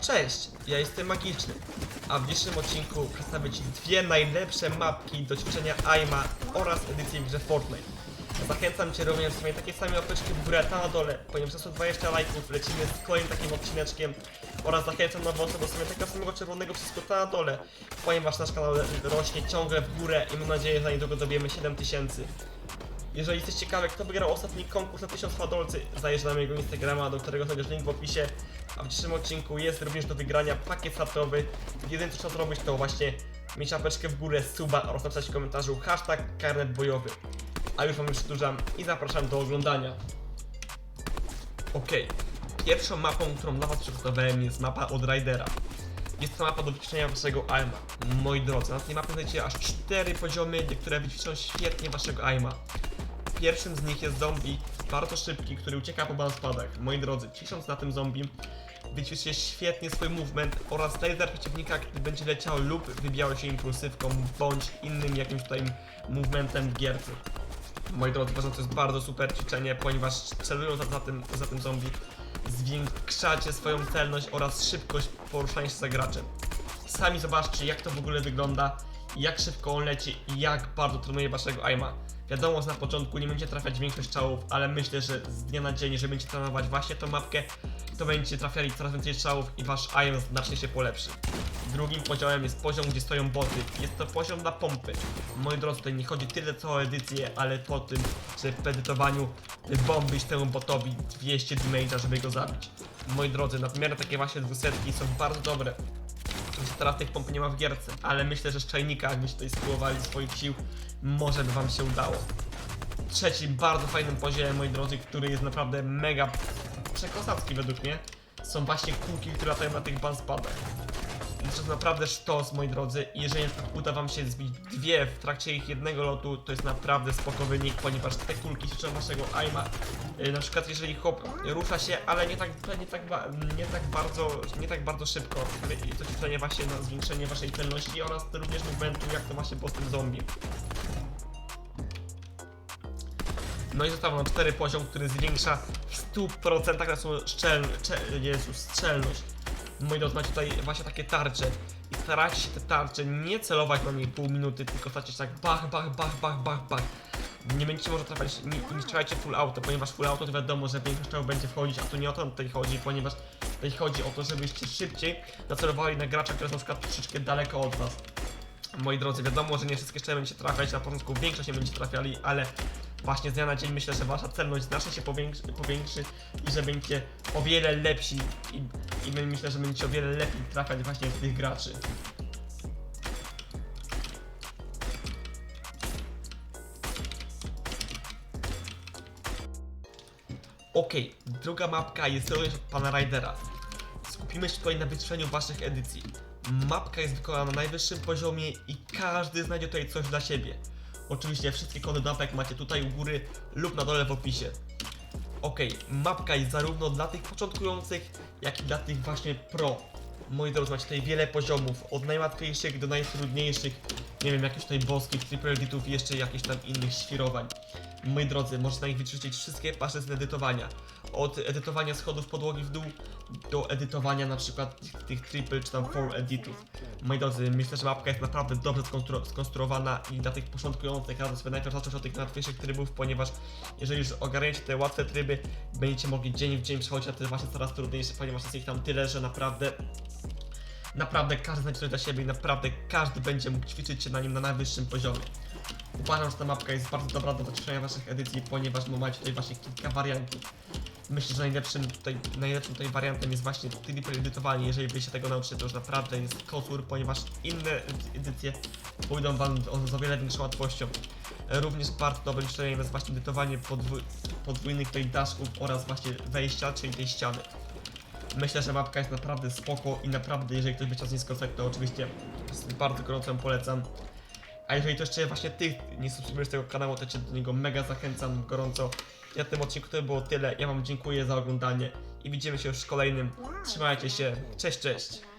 Cześć, ja jestem Magiczny, a w dzisiejszym odcinku przedstawię Ci dwie najlepsze mapki do ćwiczenia AIMA oraz edycji w grze Fortnite. Zachęcam Cię również sumie takie same łapeczki w górę, tam na dole, ponieważ są 20 lajków, lecimy z kolejnym takim odcineczkiem oraz zachęcam na włączenie do takiego samego czerwonego przycisku tam na dole, ponieważ nasz kanał rośnie ciągle w górę i mam nadzieję, że niedługo dobijemy 7000. Jeżeli jesteś ciekawy, kto wygrał ostatni konkurs na 1000 fadolcy, zajrzyj na mojego Instagrama, do którego znajdziesz link w opisie. A w dzisiejszym odcinku jest również do wygrania pakiet startowy. Jedyne co trzeba zrobić to właśnie mieć apeczkę w górę, suba oraz napisać w komentarzu hashtag karnet bojowy. A już wam nie przedłużam i zapraszam do oglądania. Okej, pierwszą mapą, którą dla was przygotowałem jest mapa od Ridera. Jest to mapa do wyćwiczenia waszego aima. Moi drodzy, na tej mapie znajdziecie aż 4 poziomy, które wyćwiczą świetnie waszego aima. Pierwszym z nich jest zombie, bardzo szybki, który ucieka po banspadach. Moi drodzy, cisząc na tym zombie, wyćwiczycie świetnie swój movement oraz laser przeciwnika, który będzie leciał lub wybijał się impulsywką bądź innym jakimś tutaj movementem w gierce. Moi drodzy, to jest bardzo super ćwiczenie, ponieważ celując za, za, tym, za tym zombie, zwiększacie swoją celność oraz szybkość poruszania się za graczem. Sami zobaczcie, jak to w ogóle wygląda, jak szybko on leci i jak bardzo trenuje waszego aima. Wiadomo, że na początku nie będziecie trafiać większość strzałów, ale myślę, że z dnia na dzień, jeżeli będziecie trenować właśnie tą mapkę, to będziecie trafiali coraz więcej strzałów i wasz aim znacznie się polepszy. Drugim poziomem jest poziom, gdzie stoją boty. Jest to poziom na pompy. Moi drodzy, tutaj nie chodzi tyle co o edycję, ale po tym, że w edytowaniu bombisz temu botowi 200 damage'a, żeby go zabić. Moi drodzy, nadmierne takie właśnie dwusetki są bardzo dobre. Teraz tych pomp nie ma w gierce, ale myślę, że z czajnika, jakbyście tutaj spróbowali swoich sił, może by wam się udało. Trzecim bardzo fajnym poziomem, moi drodzy, który jest naprawdę mega przekosacki według mnie, są właśnie kółki, które latają na tych banspadach. To jest naprawdę sztos, moi drodzy. Jeżeli uda wam się zbić dwie w trakcie ich jednego lotu, to jest naprawdę spoko wynik, ponieważ te kulki ćwiczą waszego aima. Yy, Na przykład jeżeli hop rusza się, ale nie tak, nie tak, nie tak bardzo, nie tak bardzo szybko. To ćwiczenie właśnie na zwiększenie waszej celności oraz również momentu, jak to właśnie po tym zombie. No i został nam cztery poziom, który zwiększa w 100% naszą szczel... Cze... Jezus. Moi drodzy, macie tutaj właśnie takie tarcze. I starajcie się te tarcze nie celować na niej pół minuty, tylko starajcie się tak bach, bach, bach, bach, bach, bach. Nie będziecie może trafiać, nie, nie strzelajcie full auto, ponieważ full auto to wiadomo, że większość strzałów będzie wchodzić, a tu nie o to tutaj chodzi, ponieważ tutaj chodzi o to, żebyście szybciej nacelowali na gracza, który jest na przykład troszeczkę daleko od was. Moi drodzy, wiadomo, że nie wszystkie szczele będziecie trafiać, na początku większość nie będziecie trafiali, ale właśnie z dnia na dzień myślę, że wasza celność znacznie się powiększy, powiększy i że będziecie o wiele lepsi i, i my- myślę, że będziecie o wiele lepiej trafiać właśnie w tych graczy. Okej, druga mapka jest również od pana Ridera. Skupimy się tutaj na wytrzeniu waszych edycji. Mapka jest wykonana na najwyższym poziomie i każdy znajdzie tutaj coś dla siebie. Oczywiście wszystkie kody mapek macie tutaj u góry lub na dole w opisie. Okej, mapka jest zarówno dla tych początkujących, jak i dla tych właśnie pro. Moi drodzy, macie tutaj wiele poziomów, od najłatwiejszych do najtrudniejszych. Nie wiem, jakichś tutaj boskich, triple i jeszcze jakichś tam innych świrowań. Moi drodzy, można na nich wyczyścić wszystkie wasze z edytowania. Od edytowania schodów podłogi w dół do edytowania na przykład tych, triple czy tam four editów. Moi drodzy, myślę, że mapka jest naprawdę dobrze skonstru- skonstruowana i dla tych początkujących radzę sobie najpierw zacząć od tych łatwiejszych trybów, ponieważ jeżeli już ogarniecie te łatwe tryby, będziecie mogli dzień w dzień przechodzić na te właśnie coraz trudniejsze, ponieważ jest ich tam tyle, że naprawdę Naprawdę każdy znajdzie coś dla siebie i naprawdę każdy będzie mógł ćwiczyć się na nim na najwyższym poziomie. Uważam, że ta mapka jest bardzo dobra do ćwiczenia waszych edycji, ponieważ macie tutaj właśnie kilka wariantów. Myślę, że najlepszym tutaj, najlepszym tutaj wariantem jest właśnie triple edytowanie. Jeżeli wy się tego nauczycie, to już naprawdę jest kosur, ponieważ inne edy- edycje pójdą wam z o wiele większą łatwością. Również bardzo dobrym ćwiczeniem jest właśnie edytowanie podwój, podwójnych tutaj daszków oraz właśnie wejścia, czyli tej ściany. Myślę, że mapka jest naprawdę spoko i naprawdę, jeżeli ktoś by chciał z niej skorzystać, to oczywiście bardzo gorąco polecam. A jeżeli to jeszcze właśnie ty nie subskrybujesz tego kanału, to cię do niego mega zachęcam gorąco. I na tym odcinku to było tyle. Ja wam dziękuję za oglądanie i widzimy się już w kolejnym. Trzymajcie się. Cześć, cześć.